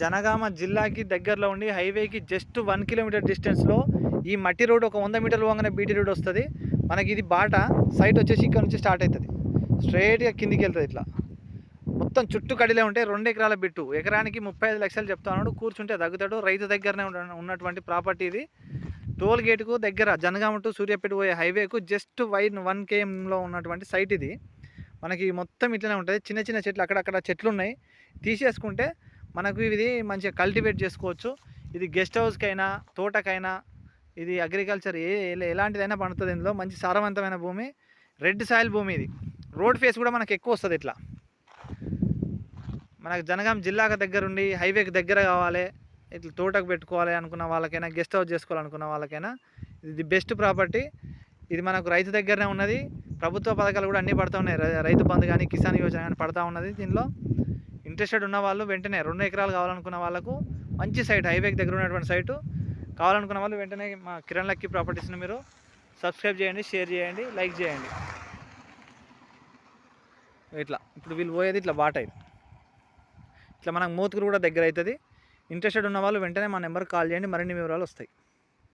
జనగామ జిల్లాకి దగ్గరలో ఉండి హైవేకి జస్ట్ వన్ కిలోమీటర్ డిస్టెన్స్లో ఈ మట్టి రోడ్ ఒక వంద మీటర్లు పోగానే బీటీ రోడ్ వస్తుంది. మనకి ఇది బాట సైట్ వచ్చేసి ఇక్కడ నుంచి స్టార్ట్ అవుతుంది స్ట్రైట్గా కిందికి వెళ్తుంది ఇట్లా. మొత్తం చుట్టూ కడిలే ఉంటాయి రెండు ఎకరాల బిట్టు. ఎకరానికి ముప్పై ఐదు లక్షలు చెప్తా కూర్చుంటే తగ్గుతాడు. రైతు దగ్గరనే ఉన్నటువంటి ప్రాపర్టీ ఇది. టోల్ గేట్కు దగ్గర జనగామ టు సూర్యాపేట పోయే హైవేకు జస్ట్ వైన్ వన్ కేఎంలో ఉన్నటువంటి సైట్ ఇది. మనకి మొత్తం ఇట్లనే ఉంటుంది. చిన్న చిన్న చెట్లు అక్కడక్కడ చెట్లు ఉన్నాయి. తీసేసుకుంటే మనకు ఇది మంచిగా కల్టివేట్ చేసుకోవచ్చు. ఇది గెస్ట్ హౌస్కైనా తోటకైనా ఇది అగ్రికల్చర్ ఏ ఎలాంటిదైనా పండుతుంది ఇందులో. మంచి సారవంతమైన భూమి. రెడ్ సాయిల్ భూమి ఇది. రోడ్ ఫేస్ కూడా మనకు ఎక్కువ వస్తుంది ఇట్లా. మనకు జనగాం జిల్లాకు దగ్గరుండి హైవేకి దగ్గర కావాలి. ఇట్లా తోటకు పెట్టుకోవాలి అనుకున్న వాళ్ళకైనా గెస్ట్ హౌస్ చేసుకోవాలనుకున్న వాళ్ళకైనా ఇది బెస్ట్ ప్రాపర్టీ ఇది మనకు రైతు దగ్గరనే ఉన్నది. ప్రభుత్వ పథకాలు కూడా అన్నీ పడుతూ ఉన్నాయి. రైతు బంధు కానీ కిసాన్ యోజన కానీ పడతా ఉన్నది దీనిలో. ఇంట్రెస్టెడ్ ఉన్న వాళ్ళు వెంటనే రెండు ఎకరాలు కావాలనుకున్న వాళ్ళకు మంచి సైట్ హైవేకి దగ్గర ఉన్నటువంటి సైటు కావాలనుకున్న వాళ్ళు వెంటనే మా కిరణ్ లక్కీ ప్రాపర్టీస్ని మీరు సబ్స్క్రైబ్ చేయండి షేర్ చేయండి లైక్ చేయండి. ఇట్లా ఇప్పుడు వీళ్ళు పోయేది ఇట్లా బాట ఇట్లా మనకు మూతుకులు కూడా దగ్గర అవుతుంది. ఇంట్రెస్టెడ్ ఉన్న వాళ్ళు వెంటనే మా నెంబర్కి కాల్ చేయండి మరిన్ని వివరాలు వస్తాయి.